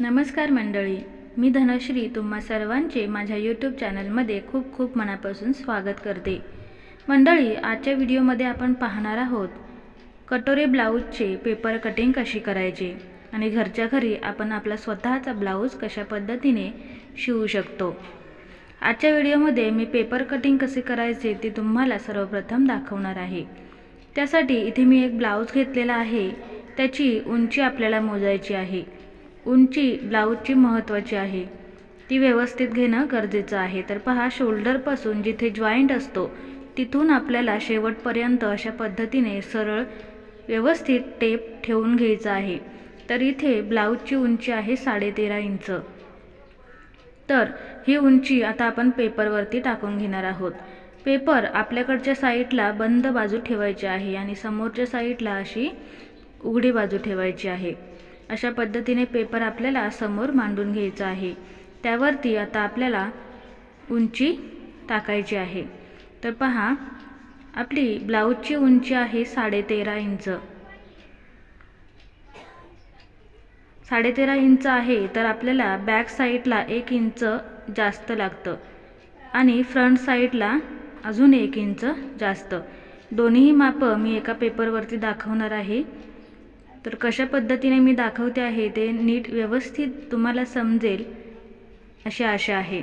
नमस्कार मंडळी मी धनश्री तुम्हा सर्वांचे माझ्या यूट्यूब चॅनलमध्ये खूप खूप मनापासून स्वागत करते. मंडळी आजच्या व्हिडिओमध्ये आपण पाहणार आहोत कटोरे ब्लाऊजचे पेपर कटिंग कशी करायचे आणि घरच्या घरी आपण आपला स्वतःचा ब्लाऊज कशा पद्धतीने शिवू शकतो. आजच्या व्हिडिओमध्ये मी पेपर कटिंग कसे करायचे ते तुम्हाला सर्वप्रथम दाखवणार आहे. त्यासाठी इथे मी एक ब्लाऊज घेतलेला आहे त्याची उंची आपल्याला मोजायची आहे. उंची ब्लाऊजची महत्त्वाची आहे. ती व्यवस्थित घेणं गरजेचं आहे. तर पहा शोल्डरपासून जिथे जॉईंट असतो तिथून आपल्याला शेवटपर्यंत अशा पद्धतीने सरळ व्यवस्थित टेप ठेवून घ्यायचा आहे. तर इथे ब्लाऊजची उंची आहे साडेतेरा इंच. तर ही उंची आता आपण पेपरवरती टाकून घेणार आहोत. पेपर आपल्याकडच्या साईडला बंद बाजू ठेवायची आहे आणि समोरच्या साईडला अशी उघडी बाजू ठेवायची आहे. अशा पद्धतीने पेपर आपल्याला समोर मांडून घ्यायचा आहे. त्यावरती आता आपल्याला उंची टाकायची आहे. तर पहा आपली ब्लाऊजची उंची आहे साडेतेरा इंच. साडेतेरा इंच आहे तर आपल्याला बॅक साईडला एक इंच जास्त लागतं आणि फ्रंट साईडला अजून एक इंच जास्त. दोन्हीही मापं मी एका पेपरवरती दाखवणार आहे. तर कशा पद्धतीने मी दाखवते आहे ते नीट व्यवस्थित तुम्हाला समजेल अशी आशा आहे.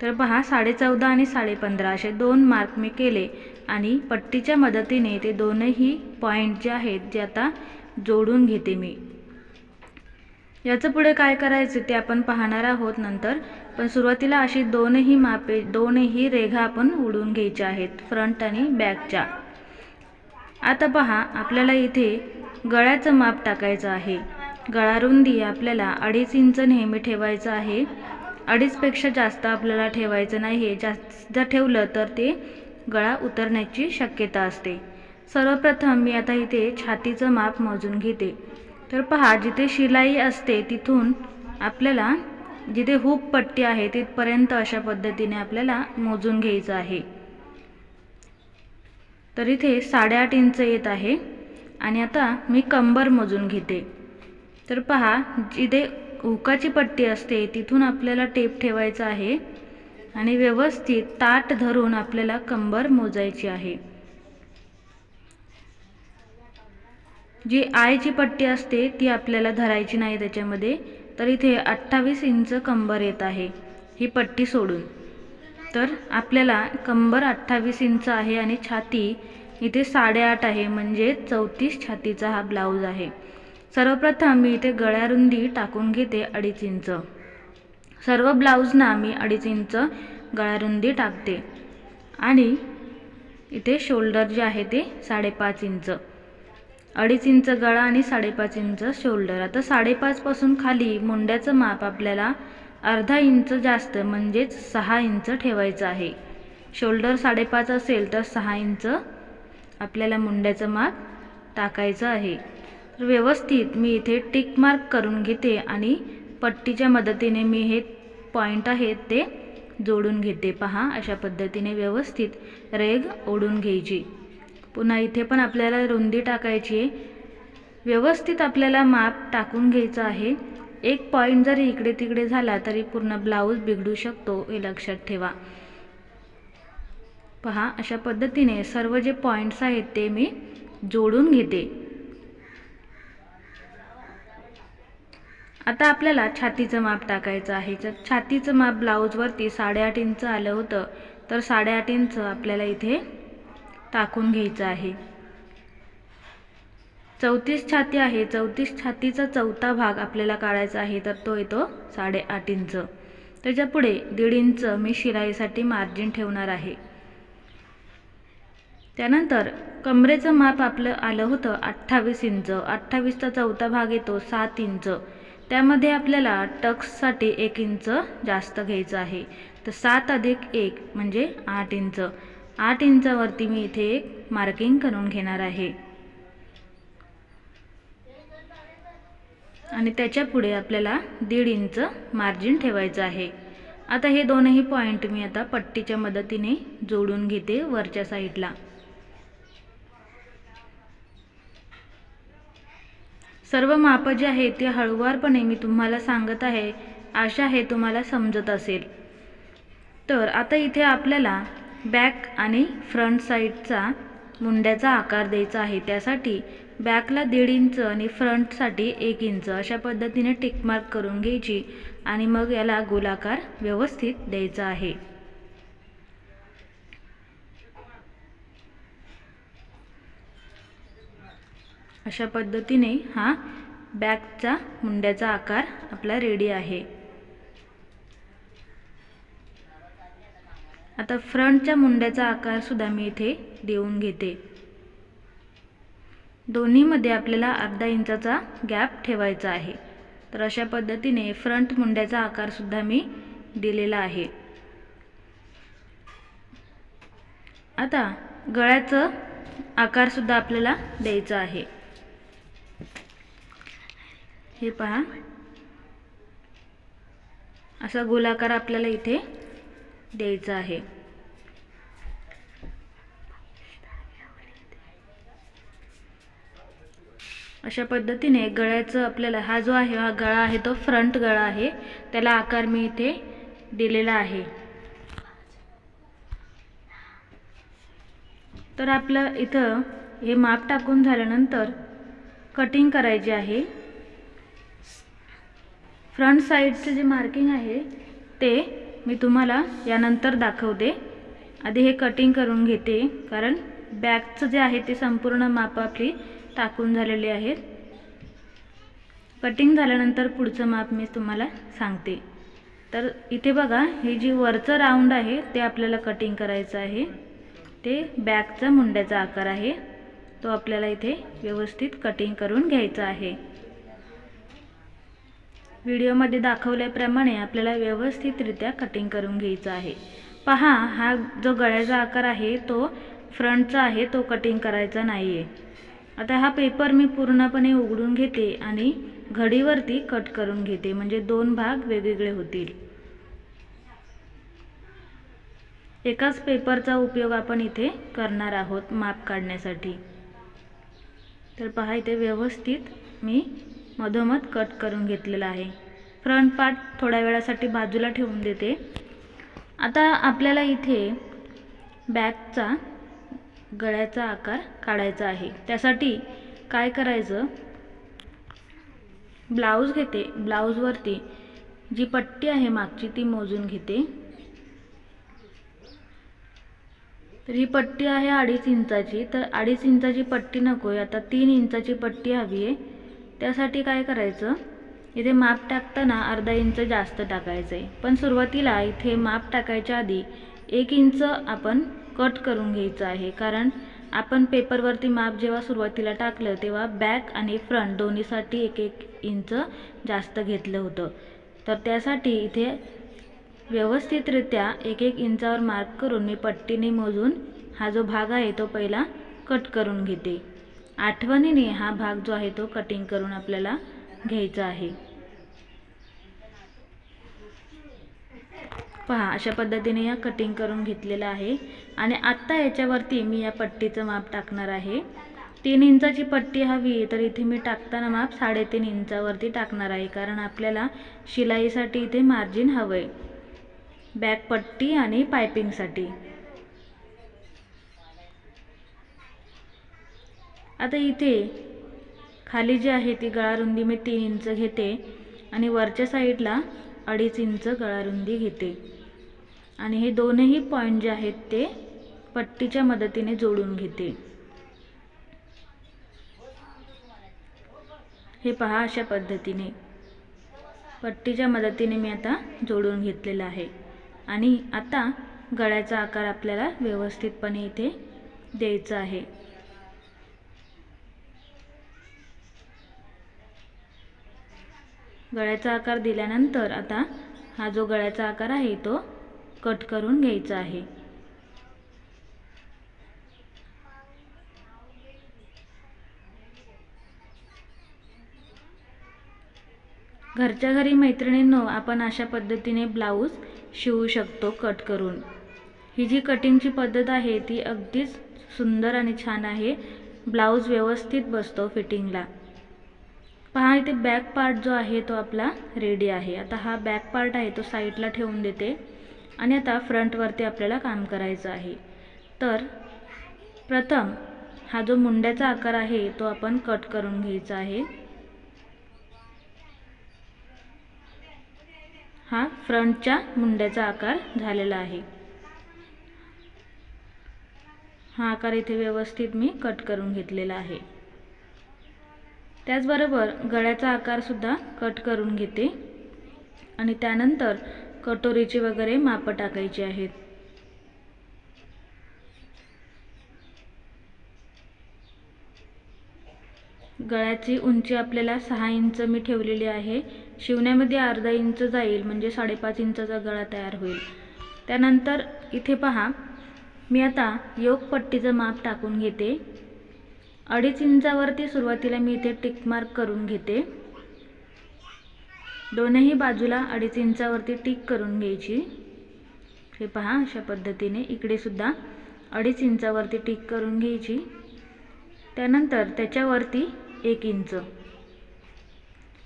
तर पहा साडेचौदा आणि साडेपंधरा असे दोन मार्क मी केले आणि पट्टीच्या मदतीने ते दोनही पॉईंट जे आहेत जे आता जोडून घेते मी. याचं पुढे काय करायचं ते आपण पाहणार आहोत नंतर पण सुरुवातीला अशी दोनही मापे दोनही रेघा आपण उडून घ्यायच्या आहेत फ्रंट आणि बॅकच्या आता पहा आपल्याला इथे गळ्याचं माप टाकायचं आहे. गळारुंदी आपल्याला अडीच इंच नेहमी ठेवायचं आहे. अडीचपेक्षा जास्त आपल्याला ठेवायचं नाही आहे जास्त ठेवलं तर ते गळा उतरण्याची शक्यता असते. सर्वप्रथम मी आता इथे छातीचं माप मोजून घेते. तर पहा जिथे शिलाई असते तिथून आपल्याला जिथे हुक पट्टी आहे तिथपर्यंत अशा पद्धतीने आपल्याला मोजून घ्यायचं आहे. तर इथे साडेआठ इंच येत आहे. आणि आता मी कंबर मोजून घेते. तर पहा जिथे हुकाची पट्टी असते तिथून आपल्याला टेप ठेवायचा आहे. आणि व्यवस्थित ताट धरून आपल्याला कंबर मोजायची आहे. जी आयची पट्टी असते ती आपल्याला धरायची नाही त्याच्यामध्ये. तर इथे अठ्ठावीस इंच कंबर येत आहे ही पट्टी सोडून. तर आपल्याला कंबर अठ्ठावीस इंच आहे आणि छाती इथे साडेआठ आहे म्हणजे चौतीस छातीचा हा ब्लाऊज आहे. सर्वप्रथम मी इथे गळ्यारुंदी टाकून घेते अडीच इंच. सर्व ब्लाऊजना मी अडीच इंच गळ्यारुंदी टाकते. आणि इथे शोल्डर जे आहे ते साडेपाच इंच. अडीच इंच गळा आणि साडेपाच इंच शोल्डर. आता साडेपाचपासून खाली मुंड्याचं माप आपल्याला अर्धा इंच जास्त म्हणजेच सहा इंच ठेवायचं आहे. शोल्डर साडेपाच असेल तर सहा इंच आपल्याला मुंड्याचं माप टाकायचं आहे. तर व्यवस्थित मी इथे टिक मार्क करून घेते आणि पट्टीच्या मदतीने मी हे पॉईंट आहेत ते जोडून घेते. पहा अशा पद्धतीने व्यवस्थित रेग ओढून घ्यायची. पुन्हा इथे पण आपल्याला रुंदी टाकायची आहे. व्यवस्थित आपल्याला माप टाकून घ्यायचं आहे. एक पॉईंट जरी इकडे तिकडे झाला तरी पूर्ण ब्लाऊज बिघडू शकतो हे लक्षात ठेवा. पहा अशा पद्धतीने सर्व जे पॉईंट्स आहेत ते मी जोडून घेते. आता आपल्याला छातीचं माप टाकायचं आहे. तर छातीचं माप ब्लाऊजवरती साडेआठ इंच आलं होतं तर साडेआठ इंच आपल्याला इथे टाकून घ्यायचं आहे. चौतीस छाती आहे. चौतीस छातीचा चौथा भाग आपल्याला काढायचा आहे तर तो येतो साडेआठ इंच त्याच्या पुढे दीड इंच मी शिराईसाठी मार्जिन ठेवणार आहे. त्यानंतर कमरेचं माप आपलं आलं होतं अठ्ठावीस इंच. अठ्ठावीसचा चौथा भाग येतो सात इंच. त्यामध्ये आपल्याला टक्ससाठी एक इंच जास्त घ्यायचं आहे. तर सात अधिक एक म्हणजे आठ इंच. आठ इंचावरती मी इथे एक मार्किंग करून घेणार आहे. आणि त्याच्या पुढे आपल्याला दीड इंच मार्जिन ठेवायचं आहे. आता हे दोनही पॉईंट मी आता पट्टीच्या मदतीने जोडून घेते वरच्या साईडला. सर्व मापं जे आहे ते हळुवारपणे मी तुम्हाला सांगत आहे आशा हे तुम्हाला समजत असेल. तर आता इथे आपल्याला बॅक आणि फ्रंट साईडचा मुंड्याचा आकार द्यायचा आहे. त्यासाठी बॅकला दीड इंच आणि फ्रंटसाठी एक इंच अशा पद्धतीने टिकमार्क करून घ्यायची आणि मग याला गोलाकार व्यवस्थित द्यायचा आहे. अशा पद्धतीने हा बॅगचा मुंड्याचा आकार आपला रेडी आहे. आता फ्रंटच्या मुंड्याचा आकार सुद्धा मी इथे देऊन घेते. दोन्हीमध्ये आपल्याला अर्धा इंचाचा गॅप ठेवायचा आहे. तर अशा पद्धतीने फ्रंट मुंड्याचा आकारसुद्धा मी दिलेला आहे. आता गळ्याचं आकारसुद्धा आपल्याला द्यायचं आहे. हे पहा. असा गोलाकार आपल्याला इथे द्यायचा आहे. अशा पद्धतीने गळ्याचं आपल्याला हा जो आहे हा गळा आहे तो फ्रंट गळा आहे. त्याला आकार मी इथे दिलेला आहे. तर आपलं इथं हे माप टाकून झाल्यानंतर कटिंग करायची आहे. फ्रंट साईडचं जे मार्किंग आहे ते मी तुम्हाला यानंतर दाखवते. आधी हे कटिंग करून घेते कारण बॅगचं जे आहे ते संपूर्ण माप आपली टाकून झालेली आहेत. कटिंग झाल्यानंतर पुढचं माप मी तुम्हाला सांगते. तर इथे बघा हे जी वरचं राऊंड आहे ते आपल्याला कटिंग करायचं आहे. ते बॅगचा मुंड्याचा आकार आहे. तो आपल्याला इथे व्यवस्थित कटिंग करून घ्यायचा आहे. व्हिडिओमध्ये दाखवल्याप्रमाणे आपल्याला व्यवस्थितरित्या कटिंग करून घ्यायचं आहे. पहा हा जो गळ्याचा आकार आहे तो फ्रंटचा आहे तो कटिंग करायचा नाही आहे आता हा पेपर मी पूर्णपणे उघडून घेते आणि घडीवरती कट करून घेते म्हणजे दोन भाग वेगवेगळे होतील. एकाच पेपरचा उपयोग आपण इथे करणार आहोत माप काढण्यासाठी. तर पहा इथे व्यवस्थित मी मधोमध कट करून घेतलेला आहे. फ्रंट पार्ट थोड्या वेळासाठी बाजूला ठेवून देते. आता आपल्याला इथे बॅकचा गळ्याचा आकार काढायचा आहे. त्यासाठी काय करायचं? ब्लाऊज घेते. ब्लाऊजवरती जी पट्टी आहे मागची ती मोजून घेते. तर ही पट्टी आहे अडीच इंचाची. तर अडीच इंचाची पट्टी नको आहे आता तीन इंचाची पट्टी हवी आहे. त्यासाठी काय करायचं? इथे माप टाकताना अर्धा इंच जास्त टाकायचं आहे पण सुरुवातीला इथे माप टाकायच्या आधी एक इंच आपण कट करून घ्यायचं आहे. कारण आपण पेपरवरती माप जेव्हा सुरुवातीला टाकलं तेव्हा बॅक आणि फ्रंट दोन्हीसाठी एक एक इंच जास्त घेतलं होतं. तर त्यासाठी इथे व्यवस्थितरित्या एक एक इंचावर मार्क करून मी पट्टीने मोजून हा जो भाग आहे तो पहिला कट करून घेते. आठवणीने हा भाग जो आहे तो कटिंग करून आपल्याला घ्यायचा आहे. पहा अशा पद्धतीने या कटिंग करून घेतलेलं आहे. आणि आत्ता याच्यावरती मी या पट्टीचं माप टाकणार आहे. तीन इंचाची पट्टी हवी तर इथे मी टाकताना माप साडेतीन इंचावरती टाकणार आहे कारण आपल्याला शिलाईसाठी इथे मार्जिन हवं आहे बॅक पट्टी आणि पायपिंगसाठी आता इथे खाली जी आहे ती गळारुंदी मी तीन इंच घेते आणि वरच्या साईडला अडीच इंच गळारुंदी घेते. आणि हे दोनही पॉईंट जे आहेत ते पट्टीच्या मदतीने जोडून घेते. हे पहा अशा पद्धतीने. पट्टीच्या मदतीने मी आता जोडून घेतलेलं आहे. आणि आता गळ्याचा आकार आपल्याला व्यवस्थितपणे इथे द्यायचा आहे. गळ्याचा आकार दिल्यानंतर आता हा जो गळ्याचा आकार आहे तो कट करून घ्यायचा आहे. घरच्या घरी मैत्रिणींनो आपण अशा पद्धतीने ब्लाऊज शिवू शकतो कट करून. ही जी कटिंगची पद्धत आहे ती अगदीच सुंदर आणि छान आहे. ब्लाऊज व्यवस्थित बसतो फिटिंगला. पहा इथे बॅक पार्ट जो आहे तो आपला रेडी आहे. आता हा बॅक पार्ट आहे तो साईडला ठेवून देते. आणि आता फ्रंटवरती आपल्याला काम करायचं आहे. तर प्रथम हा जो मुंड्याचा आकार आहे तो आपण कट करून घ्यायचा आहे. हा फ्रंटच्या मुंड्याचा आकार झालेला आहे. हा आकार इथे व्यवस्थित मी कट करून घेतलेला आहे. त्याचबरोबर गळ्याचा आकारसुद्धा कट करून घेते. आणि त्यानंतर कटोरीची वगैरे मापं टाकायची आहेत. गळ्याची उंची आपल्याला सहा इंच मी ठेवलेली आहे. शिवण्यामध्ये अर्धा इंच जाईल म्हणजे साडेपाच इंचाचा गळा तयार होईल. त्यानंतर इथे पहा मी आता योगपट्टीचं माप टाकून घेते. अडीच इंचावरती सुरुवातीला मी इथे टिक मार्क करून घेते. दोनही बाजूला अडीच इंचावरती टिक करून घ्यायची. हे पहा अशा पद्धतीने इकडे सुद्धा अडीच इंचावरती टिक करून घ्यायची. त्यानंतर त्याच्यावरती एक इंच.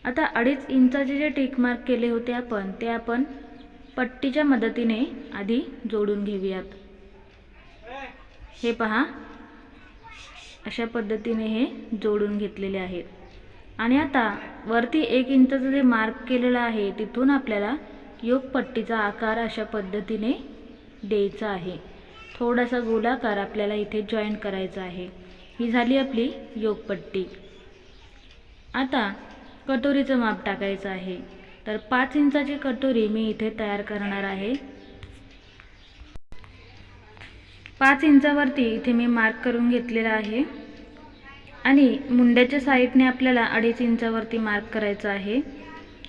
आता अडीच इंचाचे जे टिक मार्क केले होते आपण ते आपण पट्टीच्या मदतीने आधी जोडून घेऊयात. हे पहा अशा पद्धतीने हे जोडून घेतलेले आहेत. आणि आता वरती एक इंचाचं जे मार्क केलेलं आहे तिथून आपल्याला योगपट्टीचा आकार अशा पद्धतीने द्यायचा आहे. थोडासा गोलाकार आपल्याला इथे जॉईन करायचा आहे. ही झाली आपली योगपट्टी आता कटोरीचं माप टाकायचं आहे. तर पाच इंचाची कटोरी मी इथे तयार करणार आहे. पाच इंचावरती इथे मी मार्क करून घेतलेला आहे. आणि मुंड्याच्या साईडने आपल्याला अडीच इंचावरती मार्क करायचं आहे.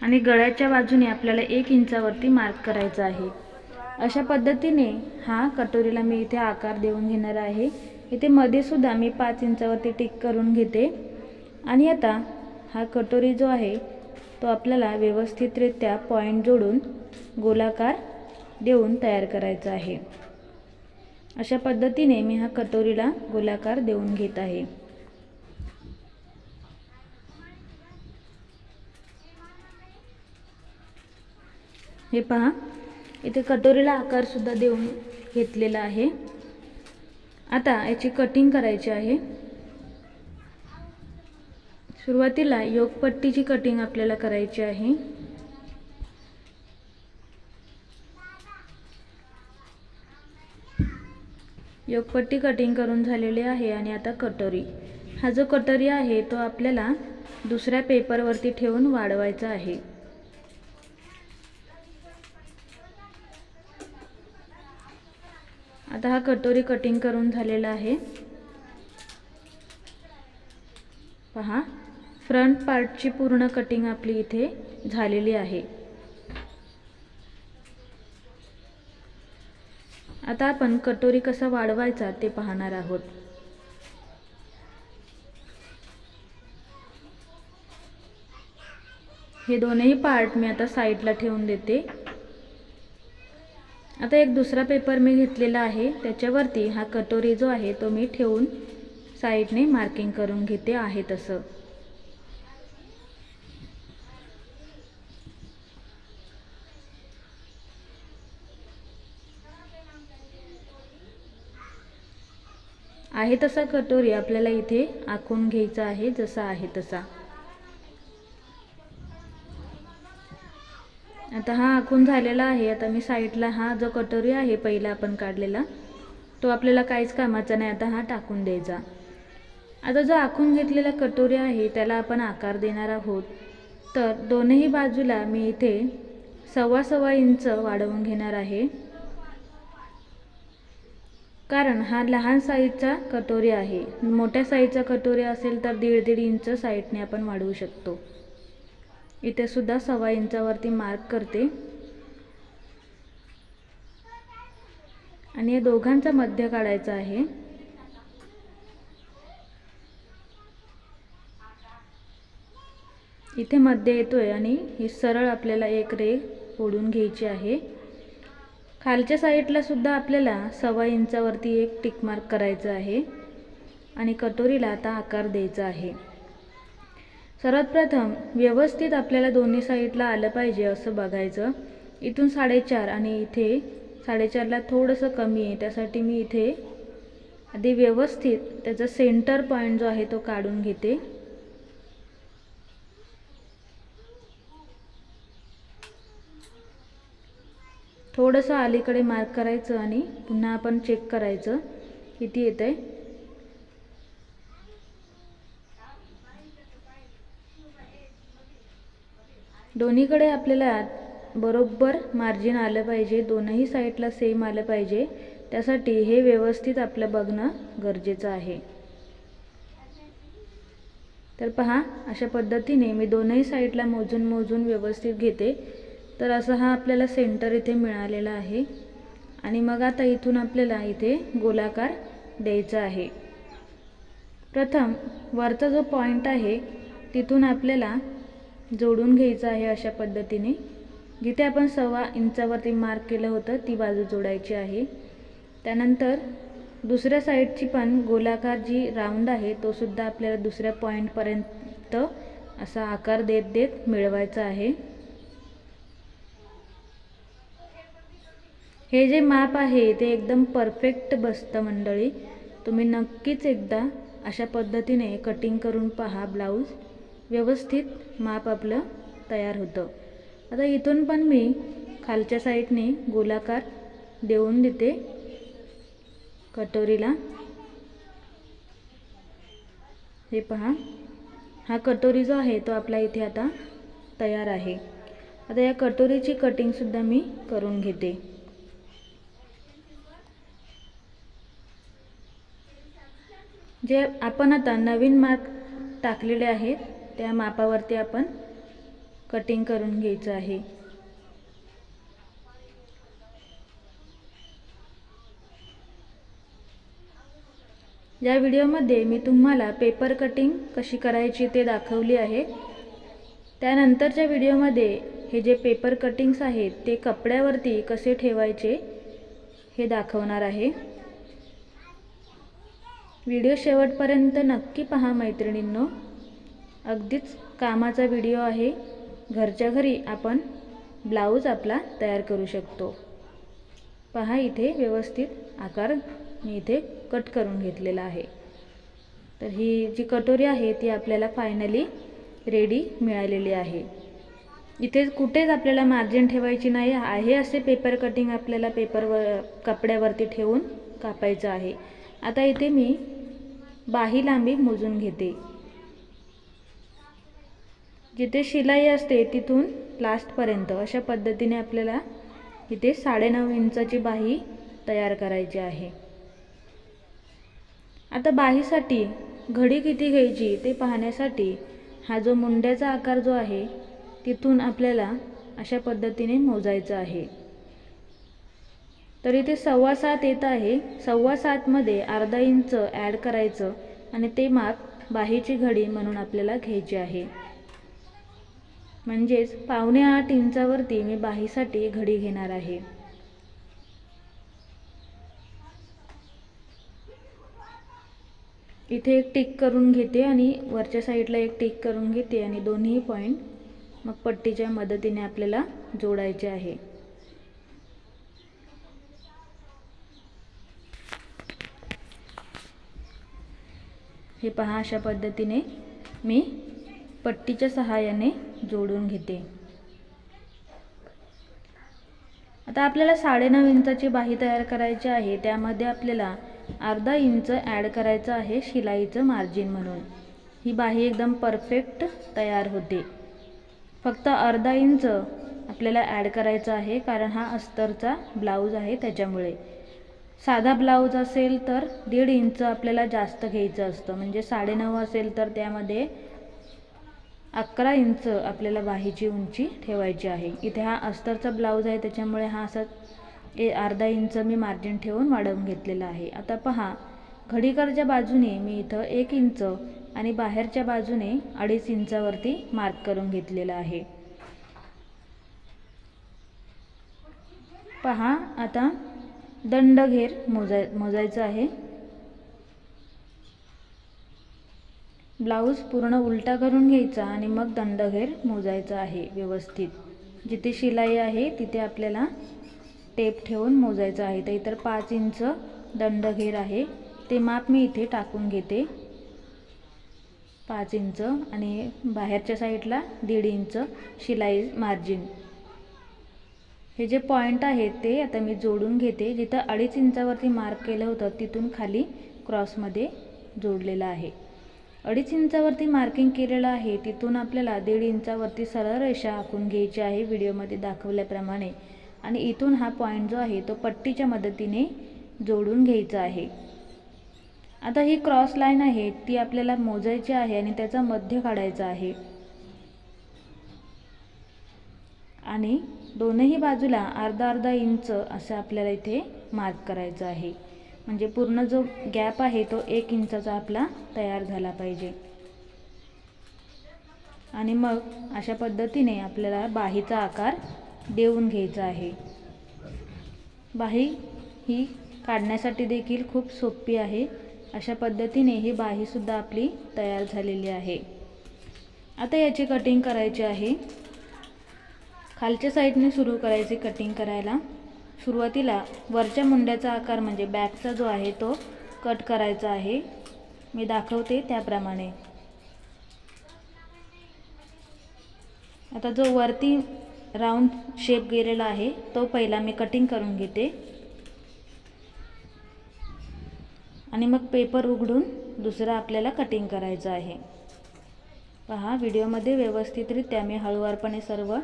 आणि गळ्याच्या बाजूने आपल्याला एक इंचावरती मार्क करायचा आहे. अशा पद्धतीने हा कटोरीला मी इथे आकार देऊन घेणार आहे. इथे मध्ये सुद्धा मी पाच इंचावरती टिक करून घेते. आणि आता हा कटोरी जो आहे तो आपल्याला व्यवस्थितरित्या पॉईंट जोडून गोलाकार देऊन तयार करायचा आहे. अशा पद्धतीने मी हा कटोरीला गोलाकार देऊन घेत आहे. हे पहा इथे कटोरीला आकारसुद्धा देऊन घेतलेला आहे. आता याची कटिंग करायची आहे. सुरुवातीला योगपट्टीची कटिंग आपल्याला करायची आहे. योगपट्टी कटिंग करून झालेली आहे आणि आता कटोरी. हा जो कटोरी आहे तो आपल्याला दुसऱ्या पेपरवरती ठेवून वाढवायचा आहे. आता हा कटोरी कटिंग करून झालेला आहे. पहा फ्रंट पार्टची पूर्ण कटिंग आपली इथे झालेली आहे. आता आपण कटोरी कसा वाढवायचा ते पाहणार आहोत. हे दोनही पार्ट मी आता साईडला ठेवून देते. आता एक दुसरा पेपर मी घेतलेला आहे. त्याच्यावरती हा कटोरी जो आहे तो मी ठेवून साईडने मार्किंग करून घेते आहे तसं. आहे तसा कटोरी आपल्याला इथे आखून घ्यायचा आहे जसा आहे तसा. आता हा आखून झालेला आहे. आता मी साईडला हा जो कटोरी आहे पहिला आपण काढलेला तो आपल्याला काहीच कामाचा नाही. आता हा टाकून द्यायचा. आता जो आखून घेतलेला कटोरी आहे त्याला आपण आकार देणार आहोत. तर दोनही बाजूला मी इथे सव्वा सव्वा इंच वाढवून घेणार आहे. कारण हा लहान साईजचा कटोरी आहे. मोठ्या साईजचा कटोरी असेल तर दीड दीड इंच साईडने आपण वाढवू शकतो. इथे सुद्धा सव्वा इंचावरती मार्क करते. आणि या दोघांचा मध्य काढायचा आहे. इथे मध्य येतोय आणि ही सरळ आपल्याला एक रेग ओढून घ्यायची आहे. खालच्या साईडला सुद्धा आपल्याला सव्वा इंचावरती एक टिक मार्क करायचं आहे आणि कटोरीला आता आकार द्यायचा आहे. सर्वात प्रथम व्यवस्थित आपल्याला दोन्ही साईडला आलं पाहिजे असं बघायचं. इथून साडेचार आणि इथे साडेचारला थोडंसं कमी आहे त्यासाठी मी इथे आधी व्यवस्थित त्याचा सेंटर पॉईंट जो आहे तो काढून घेते. थोडंसं अलीकडे मार्क करायचं आणि पुन्हा आपण चेक करायचं. किती येतं आहे दोन्हीकडे आपल्याला बरोबर मार्जिन आलं पाहिजे. दोनही साईडला सेम आलं पाहिजे. त्यासाठी हे व्यवस्थित आपलं बघणं गरजेचं आहे. तर पहा अशा पद्धतीने मी दोनही साईडला मोजून मोजून व्यवस्थित घेते. तर असा हा आपल्याला सेंटर इथे मिळालेला आहे. आणि मग आता इथून आपल्याला इथे गोलाकार द्यायचा आहे. प्रथम वरचा जो पॉईंट आहे तिथून आपल्याला जोडून घ्यायचं आहे अशा पद्धतीने. जिथे आपण सव्वा इंचावरती मार्क केलं होतं ती बाजू जोडायची आहे. त्यानंतर दुसऱ्या साईडची पण गोलाकार जी राऊंड आहे तो सुद्धा आपल्याला दुसऱ्या पॉईंटपर्यंत असा आकार देत देत मिळवायचा आहे. हे जे माप आहे ते एकदम परफेक्ट बसतं मंडळी. तुम्ही नक्कीच एकदा अशा पद्धतीने कटिंग करून पहा ब्लाऊज व्यवस्थित माप आपलं तयार होतं. आता इथून पण मी खालच्या साईडने गोलाकार देऊन देते कटोरीला. हे पहा. हा कटोरी जो आहे तो आपला इथे आता तयार आहे. आता या कटोरीची कटिंगसुद्धा मी करून घेते. जे आपण आता नवीन मार्क टाकलेले आहेत त्या मापावरती आपण कटिंग करून घ्यायचं आहे. या व्हिडिओमध्ये मी तुम्हाला पेपर कटिंग कशी करायची ते दाखवली आहे. त्यानंतरच्या व्हिडिओमध्ये हे जे पेपर कटिंग्स आहेत ते कपड्यावरती कसे ठेवायचे हे दाखवणार आहे. व्हिडिओ शेवटपर्यंत नक्की पहा मैत्रिणींनो. अगदीच कामाचा व्हिडिओ आहे. घरच्या घरी आपण ब्लाऊज आपला तयार करू शकतो. पहा इथे व्यवस्थित आकार मी इथे कट करून घेतलेला आहे. तर ही जी कटोरी आहे ती आपल्याला फायनली रेडी मिळालेली आहे. इथे कुठेच आपल्याला मार्जिन ठेवायची नाही. आहे असे पेपर कटिंग आपल्याला पेपरवर कपड्यावरती ठेवून कापायचं आहे. आता इथे मी बाही लांबी मोजून घेते. जिथे शिलाई असते तिथून लास्टपर्यंत अशा पद्धतीने आपल्याला इथे साडेनऊ इंचाची बाही तयार करायची आहे. आता बाहीसाठी घडी किती घ्यायची ते पाहण्यासाठी हा जो मुंड्याचा आकार जो आहे तिथून आपल्याला अशा पद्धतीने मोजायचं आहे. तर इथे सव्वा सात येत आहे. सव्वा सातमध्ये अर्धा इंच ॲड करायचं आणि ते माप बाहीची घडी म्हणून आपल्याला घ्यायची आहे. म्हणजेच पावणे आठ इंचावरती मी बाहीसाठी घडी घेणार आहे. इथे एक टिक करून घेते आणि वरच्या साईडला एक टिक करून घेते आणि दोन्ही पॉईंट मग पट्टीच्या मदतीने आपल्याला जोडायचे आहे. हे पहा अशा पद्धतीने मी पट्टीच्या सहाय्याने जोडून घेते. आता आपल्याला साडेनऊ इंचाची बाही तयार करायची आहे. त्यामध्ये आपल्याला अर्धा इंच ॲड करायचं आहे शिलाईचं मार्जिन म्हणून. ही बाही एकदम परफेक्ट तयार होते. फक्त अर्धा इंच आपल्याला ॲड करायचं आहे कारण हा अस्तरचा ब्लाऊज आहे त्याच्यामुळे. साधा ब्लाऊज असेल तर दीड इंच आपल्याला जास्त घ्यायचं असतं. म्हणजे साडेनऊ असेल तर त्यामध्ये अकरा इंच आपल्याला बाहीची उंची ठेवायची आहे. इथे हा अस्तरचा ब्लाऊज आहे. त्याच्यामुळे हा असा ए अर्धा इंच मी मार्जिन ठेवून वाढवून घेतलेला आहे. आता पहा घडीकरच्या बाजूने मी इथं एक इंच आणि बाहेरच्या बाजूने अडीच इंचावरती मार्क करून घेतलेला आहे. पहा आता दंडघेर मोजाय मोजायचं आहे. ब्लाऊज पूर्ण उलटा करून घ्यायचा आणि मग दंडघेर मोजायचा आहे व्यवस्थित. जिथे शिलाई आहे तिथे आपल्याला टेप ठेवून मोजायचं आहे. तर इतर पाच इंच दंडघेर आहे. ते माप मी इथे टाकून घेते. पाच इंच आणि बाहेरच्या साईडला दीड इंच शिलाई मार्जिन. हे जे पॉईंट आहेत ते आता मी जोडून घेते. जिथं अडीच इंचावरती मार्क केलं होतं तिथून खाली क्रॉसमध्ये जोडलेलं आहे. अडीच इंचावरती मार्किंग केलेलं आहे तिथून आपल्याला दीड इंचावरती सरळ रेषा आखून घ्यायची आहे व्हिडिओमध्ये दाखवल्याप्रमाणे. आणि इथून हा पॉईंट जो आहे तो पट्टीच्या मदतीने जोडून घ्यायचा आहे. आता ही क्रॉस लाईन आहे ती आपल्याला मोजायची आहे आणि त्याचा मध्य काढायचा आहे. आणि दोनही बाजूला अर्धा अर्धा इंच असं आपल्याला इथे मार्क करायचं आहे. म्हणजे पूर्ण जो गॅप आहे तो एक इंचाचा आपला तयार झाला पाहिजे. आणि मग अशा पद्धतीने आपल्याला बाहीचा आकार देऊन घ्यायचा आहे. बाही ही काढण्यासाठी देखील खूप सोपी आहे. अशा पद्धतीने ही बाहीसुद्धा आपली तयार झालेली आहे. आता याची कटिंग करायची आहे. खालच्या साईडने सुरू करायची कटिंग करायला. सुरुवातीला वरच्या मुंड्याचा आकार म्हणजे बॅकचा जो आहे तो कट करायचा आहे. मी दाखवते त्याप्रमाणे. आता जो वरती राऊंड शेप गेलेला आहे तो पहिला मी कटिंग करून घेते. आणि मग पेपर उघडून दुसरा आपल्याला कटिंग करायचं आहे. पहा व्हिडिओमध्ये व्यवस्थितरित्या मी हळूवारपणे सर्व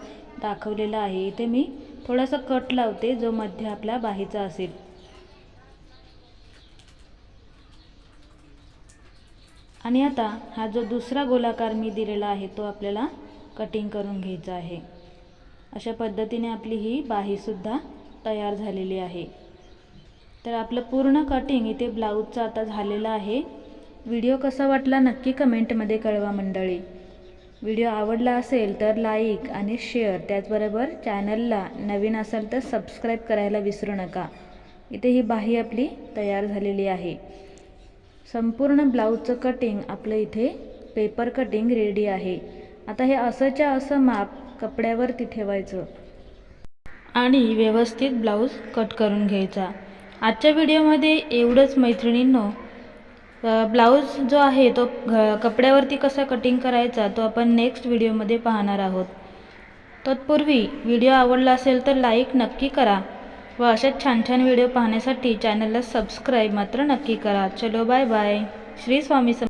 दाखवलेला आहे. इथे मी थोडासा कट लावते जो मध्य आपला बाहीचा असेल. आणि आता हा जो दुसरा गोलाकार मी दिलेला आहे तो आपल्याला कटिंग करून घ्यायचा आहे. अशा पद्धतीने आपली ही बाहीसुद्धा तयार झालेली आहे. तर आपलं पूर्ण कटिंग इथे ब्लाऊजचं आता झालेलं आहे. व्हिडिओ कसा वाटला नक्की कमेंटमध्ये कळवा मंडळी. व्हिडिओ आवडला असेल तर लाईक आणि शेअर त्याचबरोबर चॅनलला नवीन असाल तर सबस्क्राईब करायला विसरू नका. इथे ही बाही आपली तयार झालेली आहे. संपूर्ण ब्लाऊजचं कटिंग आपलं इथे पेपर कटिंग रेडी आहे. आता हे असंच्या असं माप कपड्यावरती ठेवायचं. आणि व्यवस्थित ब्लाऊज कट करून घ्यायचा. आजच्या व्हिडिओमध्ये एवढंच मैत्रिणींनो. ब्लाऊज जो आहे तो घ कपड्यावरती कसा कटिंग करायचा तो आपण नेक्स्ट व्हिडिओमध्ये पाहणार आहोत. तत्पूर्वी व्हिडिओ आवडला असेल तर लाईक नक्की करा व अशाच छान छान व्हिडिओ पाहण्यासाठी चॅनलला सबस्क्राईब मात्र नक्की करा. चलो बाय बाय श्री स्वामी सम